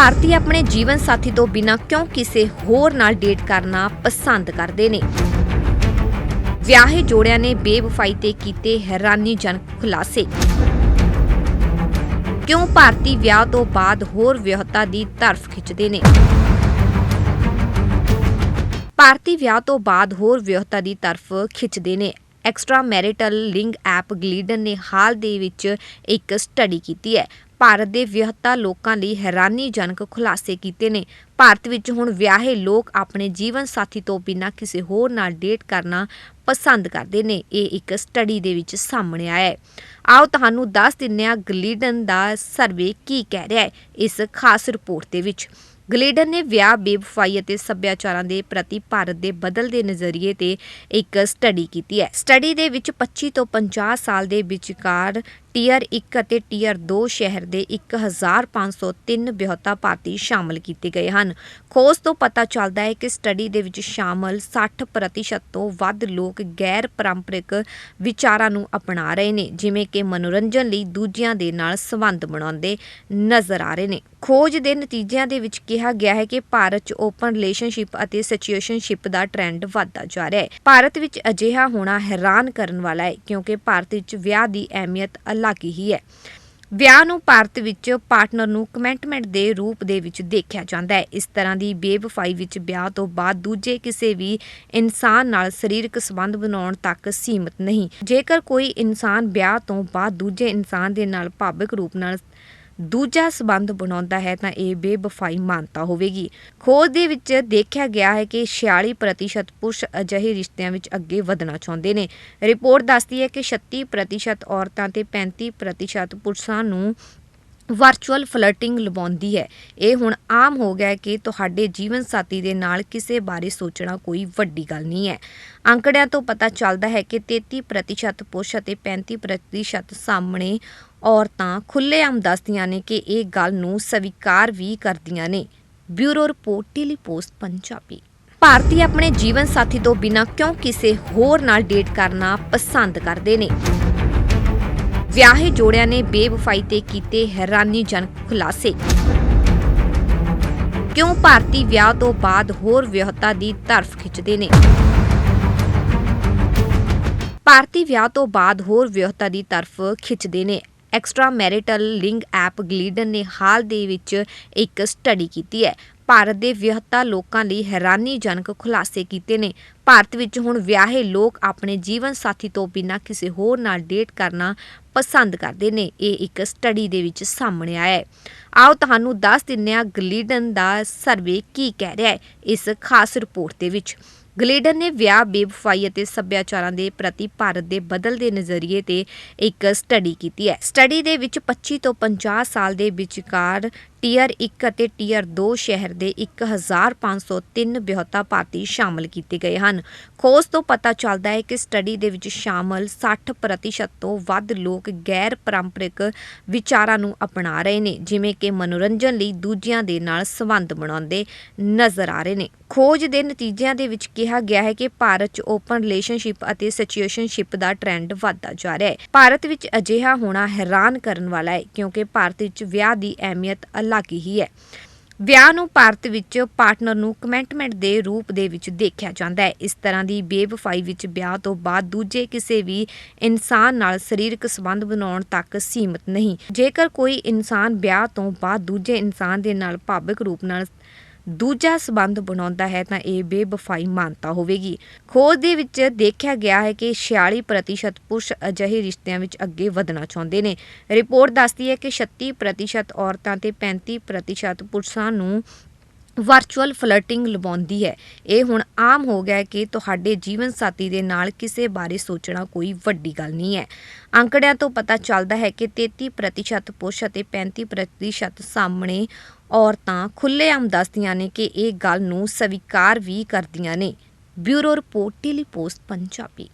ਭਾਰਤੀ ਆਪਣੇ ਜੀਵਨ ਸਾਥੀ ਤੋਂ ਬਿਨਾਂ ਕਿਉਂ ਕਿਸੇ ਹੋਰ ਨਾਲ ਡੇਟ ਕਰਨਾ ਪਸੰਦ ਕਰਦੇ ਨੇ? ਵਿਆਹੇ ਜੋੜਿਆਂ ਨੇ ਬੇਵਫਾਈ ਤੇ ਕੀਤੇ ਹੈਰਾਨੀਜਨਕ ਖੁਲਾਸੇ। ਕਿਉਂ ਭਾਰਤੀ ਵਿਆਹ ਤੋਂ ਬਾਅਦ ਹੋਰ ਵਿਆਹਤਾ ਦੀ ਤਰਫ ਖਿੱਚਦੇ ਨੇ? ਭਾਰਤੀ ਵਿਆਹ ਤੋਂ ਬਾਅਦ ਹੋਰ ਵਿਆਹਤਾ ਦੀ ਤਰਫ ਖਿੱਚਦੇ ਨੇ। ਐਕਸਟਰਾ ਮੈਰਿਟਲ ਲਿੰਗ ਐਪ ਗਲੀਡਨ ਨੇ ਹਾਲ ਦੇ ਵਿੱਚ ਇੱਕ ਸਟੱਡੀ ਕੀਤੀ ਹੈ। ਭਾਰਤ ਦੇ ਵਿਆਹਤਾ ਲੋਕਾਂ ਲਈ ਹੈਰਾਨੀਜਨਕ ਖੁਲਾਸੇ ਕੀਤੇ ਨੇ। ਭਾਰਤ ਵਿੱਚ ਹੁਣ ਵਿਆਹੇ ਲੋਕ ਆਪਣੇ ਜੀਵਨ ਸਾਥੀ ਤੋਂ ਬਿਨਾਂ ਕਿਸੇ ਹੋਰ ਨਾਲ ਡੇਟ ਕਰਨਾ ਪਸੰਦ ਕਰਦੇ ਨੇ। ਇਹ ਇੱਕ ਸਟੱਡੀ ਦੇ ਵਿੱਚ ਸਾਹਮਣੇ ਆਇਆ ਹੈ। ਆਓ ਤੁਹਾਨੂੰ ਦੱਸ ਦਿੰਨੇ ਆ ਗਲੀਡਨ ਦਾ ਸਰਵੇ ਕੀ ਕਹਿ ਰਿਹਾ ਹੈ ਇਸ ਖਾਸ ਰਿਪੋਰਟ ਦੇ ਵਿੱਚ। ਗਲੀਡਨ ਨੇ ਵਿਆਹ, ਬੇਵਫਾਈ ਅਤੇ ਸੱਭਿਆਚਾਰਾਂ ਦੇ ਪ੍ਰਤੀ ਭਾਰਤ ਦੇ ਬਦਲਦੇ ਨਜ਼ਰੀਏ ਤੇ ਇੱਕ ਸਟੱਡੀ ਕੀਤੀ ਹੈ। ਸਟੱਡੀ ਦੇ ਵਿੱਚ 25 ਤੋਂ 50 ਸਾਲ ਦੇ ਵਿਚਕਾਰ ਟੀਅਰ 1 ਅਤੇ ਟੀਅਰ 2 ਸ਼ਹਿਰ ਦੇ 1503 ਵਿਆਹੁਤਾ ਭਾਰਤੀ ਸ਼ਾਮਲ ਕੀਤੇ ਗਏ ਹਨ। ਖੋਜ ਤੋਂ ਪਤਾ ਚੱਲਦਾ ਹੈ ਕਿ ਸਟੱਡੀ ਦੇ ਵਿੱਚ ਸ਼ਾਮਲ 60% ਤੋਂ ਵੱਧ ਲੋਕ ਗੈਰ ਪਾਰੰਪਰਿਕ ਵਿਚਾਰਾਂ ਨੂੰ ਅਪਣਾ ਰਹੇ ਨੇ, ਜਿਵੇਂ ਕਿ ਮਨੋਰੰਜਨ ਲਈ ਦੂਜਿਆਂ ਦੇ ਨਾਲ ਸੰਬੰਧ ਬਣਾਉਂਦੇ ਨਜ਼ਰ ਆ ਰਹੇ ਨੇ। ਖੋਜ ਦੇ ਨਤੀਜਿਆਂ ਦੇ ਵਿੱਚ ਕਿਹਾ ਗਿਆ ਹੈ ਕਿ ਭਾਰਤ 'ਚ ਓਪਨ ਰਿਲੇਸ਼ਨਸ਼ਿਪ ਅਤੇ ਸਿਚੁਏਸ਼ਨਸ਼ਿਪ ਦਾ ਟ੍ਰੈਂਡ ਵੱਧਦਾ ਜਾ ਰਿਹਾ ਹੈ। ਭਾਰਤ ਵਿੱਚ ਅਜਿਹਾ ਹੋਣਾ ਹੈਰਾਨ ਕਰਨ ਵਾਲਾ ਹੈ, ਕਿਉਂਕਿ ਭਾਰਤ ਵਿੱਚ ਵਿਆਹ ਦੀ ਅਹਿਮੀਅਤ ਅਲੱਗ ਹੀ ਹੈ। ਵਿਆਹ ਨੂੰ ਭਾਰਤ ਵਿੱਚ ਪਾਰਟਨਰ ਨੂੰ ਕਮਿਟਮੈਂਟ ਦੇ ਰੂਪ ਦੇ ਵਿੱਚ ਦੇਖਿਆ ਜਾਂਦਾ ਹੈ। ਇਸ ਤਰ੍ਹਾਂ ਦੀ ਬੇਵਫਾਈ ਵਿੱਚ ਵਿਆਹ ਤੋਂ ਬਾਅਦ ਦੂਜੇ ਕਿਸੇ ਵੀ ਇਨਸਾਨ ਨਾਲ ਸਰੀਰਕ ਸੰਬੰਧ ਬਣਾਉਣ ਤੱਕ ਸੀਮਤ ਨਹੀਂ। ਜੇਕਰ ਕੋਈ ਇਨਸਾਨ ਵਿਆਹ ਤੋਂ ਬਾਅਦ ਦੂਜੇ ਇਨਸਾਨ ਦੇ ਨਾਲ ਭਾਵਿਕ ਰੂਪ ਨਾਲ ਦੂਜਾ ਸਬੰਧ ਬਣਾਉਂਦਾ ਹੈ ਤਾਂ ਇਹ ਬੇਵਫਾਈ ਮਾਨਤਾ ਹੋਵੇਗੀ। ਖੋਜ ਦੇ ਵਿੱਚ ਦੇਖਿਆ ਗਿਆ ਹੈ ਕਿ 46% ਪੁਰਸ਼ ਅਜਿਹੇ ਰਿਸ਼ਤਿਆਂ ਵਿੱਚ ਅੱਗੇ ਵਧਣਾ ਚਾਹੁੰਦੇ ਨੇ। ਰਿਪੋਰਟ ਦੱਸਦੀ ਹੈ ਕਿ 36% ਔਰਤਾਂ ਤੇ 35% ਪੁਰਸ਼ਾਂ ਨੂੰ ਵਰਚੁਅਲ ਫਲਰਟਿੰਗ ਲਵਾਉਂਦੀ ਹੈ। ਇਹ ਹੁਣ ਆਮ ਹੋ ਗਿਆ ਕਿ ਤੁਹਾਡੇ ਜੀਵਨ ਸਾਥੀ ਦੇ ਨਾਲ ਕਿਸੇ ਬਾਰੇ ਸੋਚਣਾ ਕੋਈ ਵੱਡੀ ਗੱਲ ਨਹੀਂ ਹੈ। ਅੰਕੜਿਆਂ ਤੋਂ ਪਤਾ ਚੱਲਦਾ ਹੈ ਕਿ 33% ਪੁਰਸ਼ ਅਤੇ 35% ਸਾਹਮਣੇ ਔਰਤਾਂ ਖੁੱਲ੍ਹੇਆਮ ਦੱਸਦੀਆਂ ਨੇ ਕਿ ਇਹ ਗੱਲ ਨੂੰ ਸਵੀਕਾਰ ਵੀ ਕਰਦੀਆਂ ਨੇ। Bureau report tele post, Punjabi. ਭਾਰਤੀ ਆਪਣੇ ਜੀਵਨ ਸਾਥੀ ਤੋਂ ਬਿਨਾਂ ਕਿਉਂ ਕਿਸੇ ਹੋਰ ਨਾਲ ਡੇਟ ਕਰਨਾ ਪਸੰਦ ਕਰਦੇ ਨੇ? ਵਿਆਹੇ ਜੋੜਿਆਂ ਨੇ ਬੇਵਫਾਈ ਤੇ ਕੀਤੇ ਹੈਰਾਨੀਜਨਕ ਖੁਲਾਸੇ। ਕਿਉਂ ਭਾਰਤੀ ਵਿਆਹ ਤੋਂ ਬਾਅਦ ਹੋਰ ਵਿਆਹਤਾ ਦੀ ਤਰਫ ਖਿੱਚਦੇ ਨੇ? ਭਾਰਤੀ ਵਿਆਹ ਤੋਂ ਬਾਅਦ ਹੋਰ ਵਿਆਹਤਾ ਦੀ ਤਰਫ ਖਿੱਚਦੇ ਨੇ। ਐਕਸਟਰਾ ਮੈਰਿਟਲ ਲਿੰਗ ਐਪ ਗਲੀਡਨ ਨੇ ਹਾਲ ਦੇ ਵਿੱਚ ਇੱਕ ਸਟੱਡੀ ਕੀਤੀ ਹੈ। ਭਾਰਤ ਦੇ ਵਿਆਹਤਾ ਲੋਕਾਂ ਲਈ ਹੈਰਾਨੀਜਨਕ ਖੁਲਾਸੇ ਕੀਤੇ ਨੇ। ਭਾਰਤ ਵਿੱਚ ਹੁਣ ਵਿਆਹੇ ਲੋਕ ਆਪਣੇ ਜੀਵਨ ਸਾਥੀ ਤੋਂ ਬਿਨਾਂ ਕਿਸੇ ਹੋਰ ਨਾਲ ਡੇਟ ਕਰਨਾ ਪਸੰਦ ਕਰਦੇ ਨੇ। ਇਹ ਇੱਕ ਸਟੱਡੀ ਦੇ ਵਿੱਚ ਸਾਹਮਣੇ ਆਇਆ ਹੈ। ਆਓ ਤੁਹਾਨੂੰ ਦੱਸ ਦਿੰਨੇ ਆ ਗਲੀਡਨ ਦਾ ਸਰਵੇ ਕੀ ਕਹਿ ਰਿਹਾ ਹੈ ਇਸ ਖਾਸ ਰਿਪੋਰਟ ਦੇ ਵਿੱਚ। ਗਲੀਡਨ ਨੇ ਵਿਆਹ, ਬੇਵਫਾਈ ਅਤੇ ਸੱਭਿਆਚਾਰਾਂ ਦੇ ਪ੍ਰਤੀ ਭਾਰਤ ਦੇ ਬਦਲਦੇ ਨਜ਼ਰੀਏ ਤੇ ਇੱਕ ਸਟੱਡੀ ਕੀਤੀ ਹੈ। ਸਟੱਡੀ ਦੇ ਵਿੱਚ 25 ਤੋਂ 50 ਸਾਲ ਦੇ ਵਿਚਕਾਰ ਟੀਅਰ 1 ਅਤੇ ਟੀਅਰ 2 ਸ਼ਹਿਰ ਦੇ 1503 ਵਿਆਹੁਤਾ ਭਾਰਤੀ ਸ਼ਾਮਲ ਕੀਤੇ ਗਏ ਹਨ। ਖੋਜ ਤੋਂ ਪਤਾ ਚੱਲਦਾ ਹੈ ਕਿ ਸਟੱਡੀ ਦੇ ਵਿੱਚ ਸ਼ਾਮਲ 60% ਤੋਂ ਵੱਧ ਲੋਕ ਗੈਰ ਪਾਰੰਪਰਿਕ ਵਿਚਾਰਾਂ ਨੂੰ ਅਪਣਾ ਰਹੇ ਨੇ, ਜਿਵੇਂ ਕਿ ਮਨੋਰੰਜਨ ਲਈ ਦੂਜਿਆਂ ਦੇ ਨਾਲ ਸੰਬੰਧ ਬਣਾਉਂਦੇ ਨਜ਼ਰ ਆ ਰਹੇ ਨੇ। ਖੋਜ ਦੇ ਨਤੀਜਿਆਂ ਦੇ ਵਿੱਚ ਕਿਹਾ ਗਿਆ ਹੈ ਕਿ ਭਾਰਤ 'ਚ ਓਪਨ ਰਿਲੇਸ਼ਨਸ਼ਿਪ ਅਤੇ ਸਿਚੁਏਸ਼ਨਸ਼ਿਪ ਦਾ ਟ੍ਰੈਂਡ ਵੱਧਦਾ ਜਾ ਰਿਹਾ ਹੈ। ਭਾਰਤ ਵਿੱਚ ਅਜਿਹਾ ਹੋਣਾ ਹੈਰਾਨ ਕਰਨ ਵਾਲਾ ਹੈ, ਕਿਉਂਕਿ ਭਾਰਤ ਵਿੱਚ ਵਿਆਹ ਦੀ ਅਹਿਮੀਅਤ ਅਲੱਗ ਹੀ ਹੈ। ਵਿਆਹ ਨੂੰ ਭਾਰਤ ਵਿੱਚ ਪਾਰਟਨਰ ਨੂੰ ਕਮਿਟਮੈਂਟ ਦੇ ਰੂਪ ਦੇ ਵਿੱਚ ਦੇਖਿਆ ਜਾਂਦਾ ਹੈ। ਇਸ ਤਰ੍ਹਾਂ ਦੀ ਬੇਵਫਾਈ ਵਿੱਚ ਵਿਆਹ ਤੋਂ ਬਾਅਦ ਦੂਜੇ ਕਿਸੇ ਵੀ ਇਨਸਾਨ ਨਾਲ ਸਰੀਰਕ ਸੰਬੰਧ ਬਣਾਉਣ ਤੱਕ ਸੀਮਿਤ ਨਹੀਂ। ਜੇਕਰ ਕੋਈ ਇਨਸਾਨ ਵਿਆਹ ਤੋਂ ਬਾਅਦ ਦੂਜੇ ਇਨਸਾਨ ਦੇ ਨਾਲ ਭਾਵਿਕ ਰੂਪ ਨਾਲ ਦੂਜਾ ਸਬੰਧ ਬਣਾਉਂਦਾ ਹੈ ਤਾਂ ਇਹ ਬੇਵਫਾਈ ਮਾਨਤਾ ਹੋਵੇਗੀ। ਖੋਜ ਦੇ ਵਿੱਚ ਦੇਖਿਆ ਗਿਆ ਹੈ ਕਿ 46% ਪੁਰਸ਼ ਅਜਿਹੇ ਰਿਸ਼ਤਿਆਂ ਵਿੱਚ ਅੱਗੇ ਵਧਣਾ ਚਾਹੁੰਦੇ ਨੇ। ਰਿਪੋਰਟ ਦੱਸਦੀ ਹੈ ਕਿ 36% ਔਰਤਾਂ ਤੇ 35% ਪੁਰਸ਼ਾਂ ਨੂੰ ਵਰਚੁਅਲ ਫਲਰਟਿੰਗ ਲਵਾਉਂਦੀ ਹੈ। ਇਹ ਹੁਣ ਆਮ ਹੋ ਗਿਆ ਕਿ ਤੁਹਾਡੇ ਜੀਵਨ ਸਾਥੀ ਦੇ ਨਾਲ ਕਿਸੇ ਬਾਰੇ ਸੋਚਣਾ ਕੋਈ ਵੱਡੀ ਗੱਲ ਨਹੀਂ ਹੈ। ਅੰਕੜਿਆਂ ਤੋਂ ਪਤਾ ਚੱਲਦਾ ਹੈ ਕਿ 33% ਪੁਰਸ਼ ਅਤੇ 35% ਸਾਹਮਣੇ ਔਰਤਾਂ ਖੁੱਲ੍ਹੇਆਮ ਦੱਸਦੀਆਂ ਨੇ ਕਿ ਇਹ ਗੱਲ ਨੂੰ ਸਵੀਕਾਰ ਵੀ ਕਰਦੀਆਂ ਨੇ। Bureau report, tele post, Punjabi.